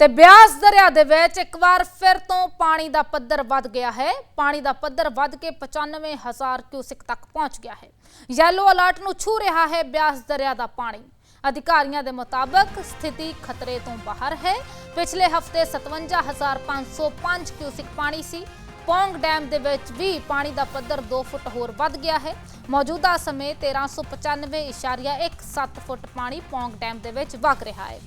ਤੇ ਬਿਆਸ ਦਰਿਆ ਦੇ ਵਿੱਚ ਇੱਕ ਵਾਰ ਫਿਰ ਤੋਂ ਪਾਣੀ ਦਾ ਪੱਧਰ ਵੱਧ ਗਿਆ ਹੈ। ਪਾਣੀ ਦਾ ਪੱਧਰ ਵੱਧ ਕੇ 95000 ਕਿਊਸਿਕ ਤੱਕ ਪਹੁੰਚ ਗਿਆ ਹੈ। ਯੈਲੋ ਅਲਰਟ ਨੂੰ ਛੂ ਰਿਹਾ ਹੈ ਬਿਆਸ ਦਰਿਆ ਦਾ ਪਾਣੀ। ਅਧਿਕਾਰੀਆਂ ਦੇ ਮੁਤਾਬਕ ਸਥਿਤੀ ਖਤਰੇ ਤੋਂ ਬਾਹਰ ਹੈ। ਪਿਛਲੇ ਹਫ਼ਤੇ 57505 ਕਿਊਸਿਕ ਪਾਣੀ ਸੀ। ਪੌਂਗ ਡੈਮ ਦੇ ਵਿੱਚ ਵੀ ਪਾਣੀ ਦਾ ਪੱਧਰ 2 ਫੁੱਟ ਹੋਰ ਵੱਧ ਗਿਆ ਹੈ। ਮੌਜੂਦਾ ਸਮੇਂ 1395.17 ਫੁੱਟ ਪਾਣੀ ਪੌਂਗ ਡੈਮ ਦੇ ਵਿੱਚ ਵਗ ਰਿਹਾ ਹੈ।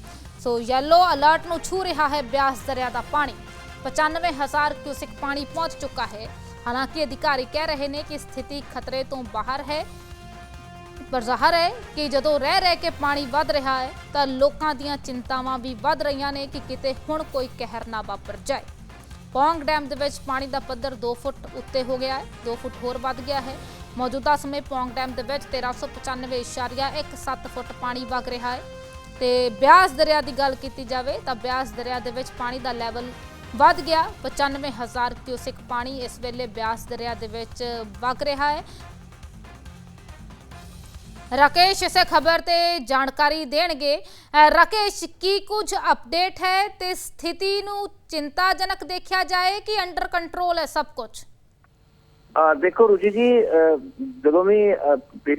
ਸੋ ਯੈਲੋ ਅਲਰਟ ਨੂੰ ਛੂ ਰਿਹਾ ਹੈ ਬਿਆਸ ਦਰਿਆ ਦਾ ਪਾਣੀ। 95000 ਕਿਊਸਿਕ ਪਾਣੀ ਪਹੁੰਚ ਚੁੱਕਾ ਹੈ। ਹਾਲਾਂਕਿ ਅਧਿਕਾਰੀ ਕਹਿ ਰਹੇ ਨੇ ਕਿ ਸਥਿਤੀ ਖਤਰੇ ਤੋਂ ਬਾਹਰ ਹੈ। ਪਰ ਜ਼ਾਹਰ ਹੈ ਕਿ ਜਦੋਂ ਰਹਿ ਰਹਿ ਕੇ ਪਾਣੀ ਵੱਧ ਰਿਹਾ ਹੈ, ਤਾਂ ਲੋਕਾਂ ਦੀਆਂ ਚਿੰਤਾਵਾਂ ਵੀ ਵੱਧ ਰਹੀਆਂ ਨੇ ਕਿ ਕਿਤੇ ਹੁਣ ਕੋਈ ਕਹਿਰ ਨਾ ਵਾਪਰ ਜਾਏ। ਪੌਂਗ ਡੈਮ ਦੇ ਵਿੱਚ ਪਾਣੀ ਦਾ ਪੱਧਰ 2 ਫੁੱਟ ਉੱਤੇ ਹੋ ਗਿਆ ਹੈ 2 ਫੁੱਟ ਹੋਰ ਵੱਧ ਗਿਆ ਹੈ। ਮੌਜੂਦਾ ਸਮੇਂ ਪੌਂਗ ਡੈਮ ਦੇ ਵਿੱਚ 1395.17 ਫੁੱਟ ਪਾਣੀ ਵਗ ਰਿਹਾ ਹੈ। ਤੇ ਬਿਆਸ ਦਰਿਆ ਦੀ ਗੱਲ ਕੀਤੀ ਜਾਵੇ ਤਾਂ ਬਿਆਸ ਦਰਿਆ ਦੇ ਵਿੱਚ ਪਾਣੀ ਦਾ ਲੈਵਲ ਵੱਧ ਗਿਆ। 95000 ਕਿਊਸਿਕ ਪਾਣੀ ਇਸ ਵੇਲੇ ਬਿਆਸ ਦਰਿਆ ਦੇ ਵਿੱਚ ਵਗ ਰਿਹਾ ਹੈ। ਰਾਕੇਸ਼ ਇਸੇ ਖਬਰ ਤੇ ਜਾਣਕਾਰੀ ਦੇਣਗੇ। ਰਾਕੇਸ਼ ਕੀ ਕੁਝ ਅਪਡੇਟ ਹੈ ਤੇ ਸਥਿਤੀ ਨੂੰ ਚਿੰਤਾਜਨਕ ਦੇਖਿਆ ਜਾਏ ਕਿ ਅੰਡਰ ਕੰਟਰੋਲ ਹੈ ਸਭ ਕੁਝ? ਦੇਖੋ ਰੁਚੀ ਜੀ ਜਦੋਂ ਵੀ ਅਹ,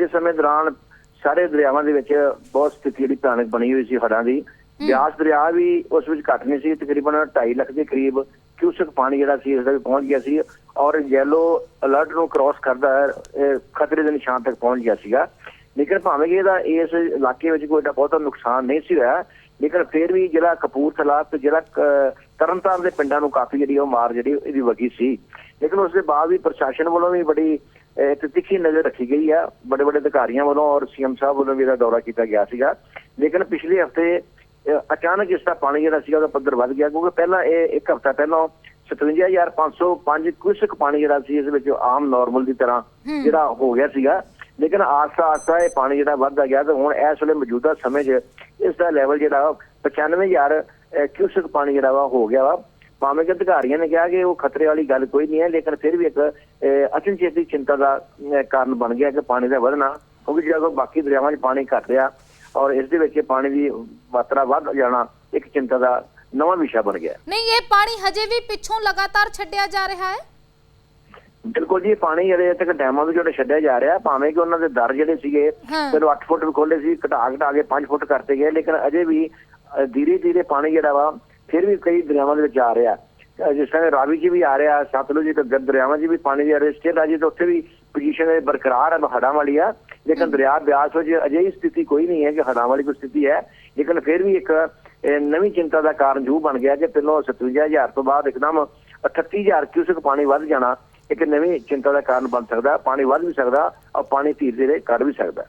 ਸਮੇਂ ਦੌਰਾਨ ਸਾਰੇ ਦਰਿਆਵਾਂ ਦੇ ਵਿੱਚ ਬਹੁਤ ਸਥਿਤੀ ਜਿਹੜੀ ਭਿਆਨਕ ਬਣੀ ਹੋਈ ਸੀ ਹੜ੍ਹਾਂ ਦੀ। ਬਿਆਸ ਦਰਿਆ ਵੀ ਉਸ ਵਿੱਚ ਘੱਟ ਨਹੀਂ ਸੀ ਤਕਰੀਬਨ 2.5 ਲੱਖ ਦੇ ਕਰੀਬ ਕਿਊਸਕ ਪਾਣੀ ਜਿਹੜਾ ਸੀ ਇਸ ਦਾ ਪਹੁੰਚ ਗਿਆ ਸੀ ਔਰ ਯੈਲੋ ਅਲਰਟ ਨੂੰ ਕ੍ਰਾਸ ਕਰਦਾ ਖਤਰੇ ਦੇ ਨਿਸ਼ਾਨ ਤੱਕ ਪਹੁੰਚ ਗਿਆ ਸੀਗਾ। ਲੇਕਿਨ ਭਾਵੇਂ ਕਿ ਇਹਦਾ ਇਸ ਇਲਾਕੇ ਵਿੱਚ ਕੋਈ ਏਡਾ ਬਹੁਤਾ ਨੁਕਸਾਨ ਨਹੀਂ ਸੀ ਹੋਇਆ ਲੇਕਿਨ ਫਿਰ ਵੀ ਜਿਹੜਾ ਕਪੂਰਥਲਾ ਤੇ ਜਿਹੜਾ ਤਰਨਤਾਰਨ ਦੇ ਪਿੰਡਾਂ ਨੂੰ ਕਾਫੀ ਜਿਹੜੀ ਉਹ ਮਾਰ ਜਿਹੜੀ ਇਹਦੀ ਵਗੀ ਸੀ। ਲੇਕਿਨ ਉਸ ਦੇ ਬਾਅਦ ਵੀ ਪ੍ਰਸ਼ਾਸਨ ਵੱਲੋਂ ਵੀ ਬੜੀ ਇੱਕ ਤਿੱਖੀ ਨਜ਼ਰ ਰੱਖੀ ਗਈ ਆ ਬੜੇ ਬੜੇ ਅਧਿਕਾਰੀਆਂ ਵੱਲੋਂ ਔਰ ਸੀਐਮ ਸਾਹਿਬ ਵੱਲੋਂ ਵੀ ਇਹਦਾ ਦੌਰਾ ਕੀਤਾ ਗਿਆ ਸੀਗਾ। ਲੇਕਿਨ ਪਿਛਲੇ ਹਫ਼ਤੇ ਅਚਾਨਕ ਇਸ ਦਾ ਪਾਣੀ ਜਿਹੜਾ ਸੀਗਾ ਉਹਦਾ ਪੱਧਰ ਵੱਧ ਗਿਆ ਕਿਉਂਕਿ ਪਹਿਲਾਂ ਇਹ ਇੱਕ ਹਫਤਾ ਪਹਿਲਾਂ 57505 ਕਿਊਸਕ ਪਾਣੀ ਜਿਹੜਾ ਸੀ ਇਸ ਵਿੱਚ ਆਮ ਨਾਰਮਲ ਦੀ ਤਰ੍ਹਾਂ ਜਿਹੜਾ ਹੋ ਗਿਆ ਸੀਗਾ। ਲੇਕਿਨ ਆਸਤਾ ਆਸਤਾ ਇਹ ਪਾਣੀ ਜਿਹੜਾ ਵੱਧਦਾ ਗਿਆ ਤੇ ਹੁਣ ਇਸ ਵੇਲੇ ਮੌਜੂਦਾ ਸਮੇਂ 'ਚ ਇਸ ਦਾ ਲੈਵਲ ਜਿਹੜਾ ਉਹ 95000 ਅਹ, ਕਿਊਸਕ ਪਾਣੀ ਜਿਹੜਾ ਵਾ ਹੋ ਗਿਆ ਵਾ। ਭਾਵੇਂ ਕਿ ਅਧਿਕਾਰੀਆਂ ਨੇ ਕਿਹਾ ਕਿ ਉਹ ਖਤਰੇ ਵਾਲੀ ਗੱਲ ਕੋਈ ਨਹੀਂ ਹੈ ਲੇਕਿਨ ਫਿਰ ਵੀ ਇੱਕ ਅਚਨਚੇਤੀ ਚਿੰਤਾ ਦਾ ਕਾਰਨ ਬਣ ਗਿਆ ਕਿ ਪਾਣੀ ਦਾ ਵਧਣਾ ਕਿਉਂਕਿ ਜਦੋਂ ਬਾਕੀ ਦਰਿਆਵਾਂ 'ਚ ਪਾਣੀ ਘਟ ਰਿਹਾ ਔਰ ਇਸ ਦੇ ਵਿੱਚ ਪਾਣੀ ਦੀ ਮਾਤਰਾ ਵੱਧ ਜਾਣਾ ਇੱਕ ਚਿੰਤਾ ਦਾ ਨਵਾਂ ਵਿਸ਼ਾ ਬਣ ਗਿਆ ਨਹੀਂ ਇਹ ਪਾਣੀ ਹਜੇ ਵੀ ਪਿੱਛੋਂ ਲਗਾਤਾਰ ਛੱਡਿਆ ਜਾ ਰਿਹਾ ਹੈ ਬਿਲਕੁਲ ਜੀ ਪਾਣੀ ਜਿਹੜੇ ਤੱਕ ਡੈਮਾਂ ਤੋਂ ਜਿਹੜਾ ਛੱਡਿਆ ਜਾ ਰਿਹਾ ਭਾਵੇਂ ਕਿ ਉਹਨਾਂ ਦੇ ਦਰ ਜਿਹੜੇ ਸੀਗੇ। ਚਲੋ 8 ਫੁੱਟ ਵੀ ਖੋਲੇ ਸੀ ਘਟਾ ਘਟਾ ਕੇ 5 ਫੁੱਟ ਕਰਤੇ ਗਏ ਲੇਕਿਨ ਅਜੇ ਵੀ ਧੀਰੇ ਧੀਰੇ ਪਾਣੀ ਜਿਹੜਾ ਵਾ ਫਿਰ ਵੀ ਕਈ ਦਰਿਆਵਾਂ ਦੇ ਵਿੱਚ ਆ ਰਿਹਾ। ਜਿਸ ਤਰ੍ਹਾਂ ਰਾਵੀ 'ਚ ਵੀ ਆ ਰਿਹਾ ਸਤਲੁਜ ਤੇ ਦਰ- ਦਰਿਆਵਾਂ 'ਚ ਵੀ ਪਾਣੀ ਦੀ ਅਰੇਸਟੇ ਰਾਜੀ ਤੇ ਉੱਥੇ ਵੀ ਪੋਜੀਸ਼ਨ ਬਰਕਰਾਰ ਹੈ ਹੜਾਂ ਵਾਲੀ ਆ ਲੇਕਿਨ ਦਰਿਆ ਬਿਆਸ ਵਿੱਚ ਅਜਿਹੀ ਸਥਿਤੀ ਕੋਈ ਨਹੀਂ ਹੈ ਕਿ ਹੜਾਂ ਵਾਲੀ ਕੋਈ ਸਥਿਤੀ ਹੈ। ਲੇਕਿਨ ਫਿਰ ਵੀ ਇੱਕ ਨਵੀਂ ਚਿੰਤਾ ਦਾ ਕਾਰਨ ਜੂ ਬਣ ਗਿਆ ਕਿ ਪਹਿਲਾਂ 57000 ਤੋਂ ਬਾਅਦ ਇੱਕਦਮ 38000 ਕਿਊਸਕ ਪਾਣੀ ਵੱਧ ਜਾਣਾ ਇੱਕ ਨਵੀਂ ਚਿੰਤਾ ਦਾ ਕਾਰਨ ਬਣ ਸਕਦਾ ਪਾਣੀ ਵੱਧ ਵੀ ਸਕਦਾ ਔਰ ਪਾਣੀ ਧੀਰੇ ਧੀਰੇ ਘਟ ਵੀ ਸਕਦਾ।